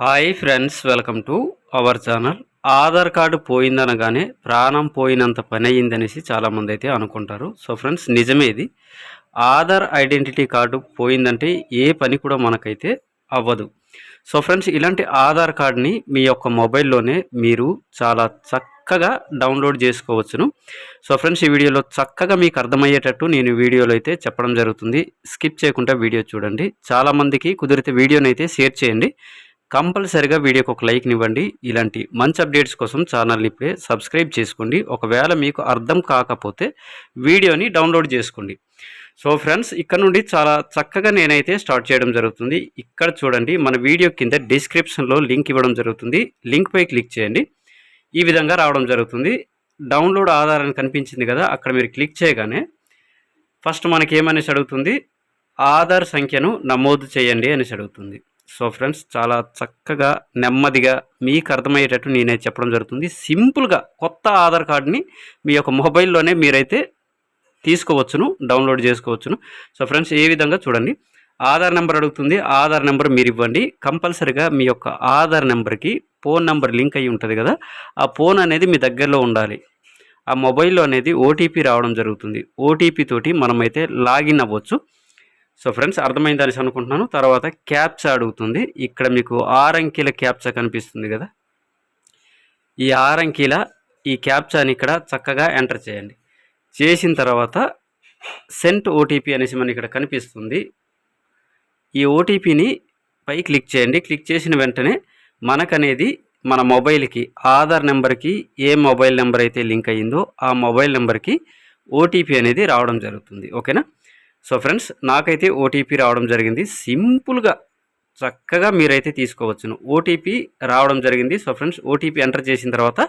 Hi friends welcome to our channel. Aadhaar card పోయిందనగానే ప్రాణం పోయినంత పని అయ్యిందనేసి చాలామంది అయితే అనుకుంటారు. సో ఫ్రెండ్స్ నిజమే ఇది. ఆధార్ ఐడెంటిటీ కార్డు పోయిందంటే ఏ పని కూడా మనకైతే అవ్వదు. సో ఫ్రెండ్స్ ఇలాంటి ఆధార్ కార్డ్ని మీ యొక్క మొబైల్లోనే మీరు చాలా చక్కగా డౌన్లోడ్ చేసుకోవచ్చును. సో ఫ్రెండ్స్ ఈ వీడియోలో చక్కగా మీకు అర్థమయ్యేటట్టు నేను వీడియోలో అయితే చెప్పడం జరుగుతుంది. స్కిప్ చేయకుండా వీడియో చూడండి. చాలామందికి కుదిరితే వీడియోనైతే అయితే షేర్ చేయండి. కంపల్సరిగా వీడియోకి ఒక లైక్ ఇవ్వండి. ఇలాంటి మంచి అప్డేట్స్ కోసం ఛానల్ని ఇప్పుడే సబ్స్క్రైబ్ చేసుకోండి. ఒకవేళ మీకు అర్థం కాకపోతే వీడియోని డౌన్లోడ్ చేసుకోండి. సో ఫ్రెండ్స్ ఇక్కడ నుండి చాలా చక్కగా నేనైతే స్టార్ట్ చేయడం జరుగుతుంది. ఇక్కడ చూడండి మన వీడియో కింద డిస్క్రిప్షన్లో లింక్ ఇవ్వడం జరుగుతుంది. లింక్పై క్లిక్ చేయండి. ఈ విధంగా రావడం జరుగుతుంది. డౌన్లోడ్ ఆధార్ అని కనిపించింది కదా అక్కడ మీరు క్లిక్ చేయగానే ఫస్ట్ మనకి ఏమనేసి అడుగుతుంది? ఆధార్ సంఖ్యను నమోదు చేయండి అనేసి అడుగుతుంది. సో ఫ్రెండ్స్ చాలా చక్కగా నెమ్మదిగా మీకు అర్థమయ్యేటట్టు నేనే చెప్పడం జరుగుతుంది. సింపుల్గా కొత్త ఆధార్ కార్డ్ని మీ యొక్క మొబైల్లోనే మీరైతే తీసుకోవచ్చును డౌన్లోడ్ చేసుకోవచ్చును. సో ఫ్రెండ్స్ ఏ విధంగా చూడండి. ఆధార్ నెంబర్ అడుగుతుంది. ఆధార్ నెంబర్ మీరు ఇవ్వండి. కంపల్సరిగా మీ యొక్క ఆధార్ నెంబర్కి ఫోన్ నెంబర్ లింక్ అయ్యి ఉంటుంది కదా ఆ ఫోన్ అనేది మీ దగ్గరలో ఉండాలి. ఆ మొబైల్లో అనేది ఓటీపీ రావడం జరుగుతుంది. ఓటీపీ తోటి మనమైతే లాగిన్ అవ్వచ్చు. సో ఫ్రెండ్స్ అర్థమైందని అనుకుంటున్నాను. తర్వాత క్యాప్చా అడుగుతుంది. ఇక్కడ మీకు ఆరంకీల క్యాప్చా కనిపిస్తుంది కదా? ఈ ఆరంకీల ఈ క్యాప్చాని ఇక్కడ చక్కగా ఎంటర్ చేయండి. చేసిన తర్వాత సెంట్ ఓటీపీ అనేసి మనకి ఇక్కడ కనిపిస్తుంది. ఈ ఓటీపీని పై క్లిక్ చేయండి. క్లిక్ చేసిన వెంటనే మనకనేది మన మొబైల్కి ఆధార్ నెంబర్కి ఏ మొబైల్ నెంబర్ అయితే లింక్ అయ్యిందో ఆ మొబైల్ నెంబర్కి ఓటీపీ అనేది రావడం జరుగుతుంది. ఓకేనా? సో ఫ్రెండ్స్ నాకైతే ఓటీపీ రావడం జరిగింది. సింపుల్గా చక్కగా మీరైతే తీసుకోవచ్చును. ఓటీపీ రావడం జరిగింది. సో ఫ్రెండ్స్ ఓటీపీ ఎంటర్ చేసిన తర్వాత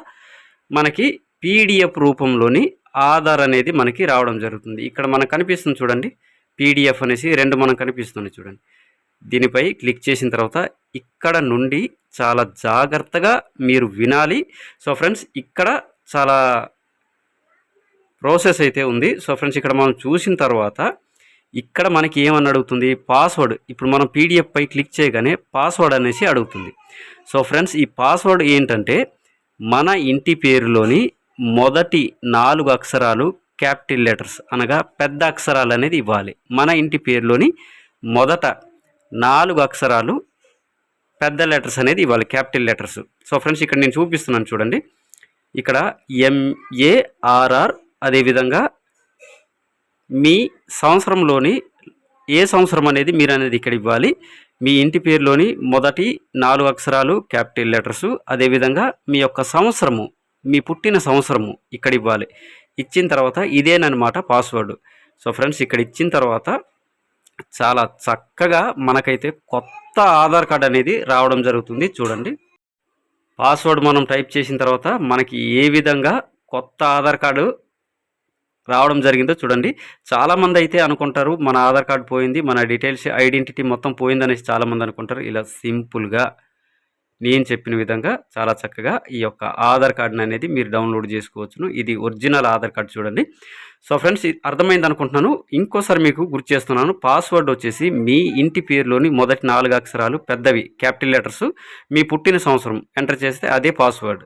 మనకి పీడిఎఫ్ రూపంలోని ఆధార్ అనేది మనకి రావడం జరుగుతుంది. ఇక్కడ మనకు కనిపిస్తుంది చూడండి. పీడిఎఫ్ అనేసి రెండు మనకు కనిపిస్తుంది చూడండి. దీనిపై క్లిక్ చేసిన తర్వాత ఇక్కడ నుండి చాలా జాగ్రత్తగా మీరు వినాలి. సో ఫ్రెండ్స్ ఇక్కడ చాలా ప్రాసెస్ అయితే ఉంది. సో ఫ్రెండ్స్ ఇక్కడ మనం చూసిన తర్వాత ఇక్కడ మనకి ఏమని అడుగుతుంది? పాస్వర్డ్. ఇప్పుడు మనం పీడిఎఫ్ పై క్లిక్ చేయగానే పాస్వర్డ్ అనేసి అడుగుతుంది. సో ఫ్రెండ్స్ ఈ పాస్వర్డ్ ఏంటంటే మన ఇంటి పేరులోని మొదటి నాలుగు అక్షరాలు క్యాపిటల్ లెటర్స్ అనగా పెద్ద అక్షరాలు అనేది ఇవ్వాలి. మన ఇంటి పేరులోని మొదట నాలుగు అక్షరాలు పెద్ద లెటర్స్ అనేది ఇవ్వాలి క్యాపిటల్ లెటర్స్. సో ఫ్రెండ్స్ ఇక్కడ నేను చూపిస్తున్నాను చూడండి. ఇక్కడ ఎంఏఆర్ఆర్ అదేవిధంగా మీ సంవత్సరంలోని ఏ సంవత్సరం అనేది మీరు అనేది ఇక్కడ ఇవ్వాలి? మీ ఇంటి పేరులోని మొదటి నాలుగు అక్షరాలు క్యాపిటల్ లెటర్స్ అదేవిధంగా మీ యొక్క సంవత్సరము మీ పుట్టిన సంవత్సరము ఇక్కడ ఇవ్వాలి. ఇచ్చిన తర్వాత ఇదేనమాట పాస్వర్డ్ సో ఫ్రెండ్స్ ఇక్కడ ఇచ్చిన తర్వాత చాలా చక్కగా మనకైతే కొత్త ఆధార్ కార్డ్ అనేది రావడం జరుగుతుంది. చూడండి. పాస్వర్డ్ మనం టైప్ చేసిన తర్వాత మనకి ఏ విధంగా కొత్త ఆధార్ కార్డు రావడం జరిగిందో చూడండి. చాలామంది అయితే అనుకుంటారు మన ఆధార్ కార్డు పోయింది మన డీటెయిల్స్ ఐడెంటిటీ మొత్తం పోయిందనేసి చాలామంది అనుకుంటారు. ఇలా సింపుల్గా నేను చెప్పిన విధంగా చాలా చక్కగా ఈ యొక్క ఆధార్ కార్డుని అనేది మీరు డౌన్లోడ్ చేసుకోవచ్చును. ఇది ఒరిజినల్ ఆధార్ కార్డు చూడండి. సో ఫ్రెండ్స్ అర్థమైంది అనుకుంటున్నాను. ఇంకోసారి మీకు గుర్తు చేస్తున్నాను. పాస్వర్డ్ వచ్చేసి మీ ఇంటి పేరులోని మొదటి నాలుగు అక్షరాలు పెద్దవి క్యాపిటల్ లెటర్స్ మీ పుట్టిన సంవత్సరం ఎంటర్ చేస్తే అదే పాస్వర్డ్.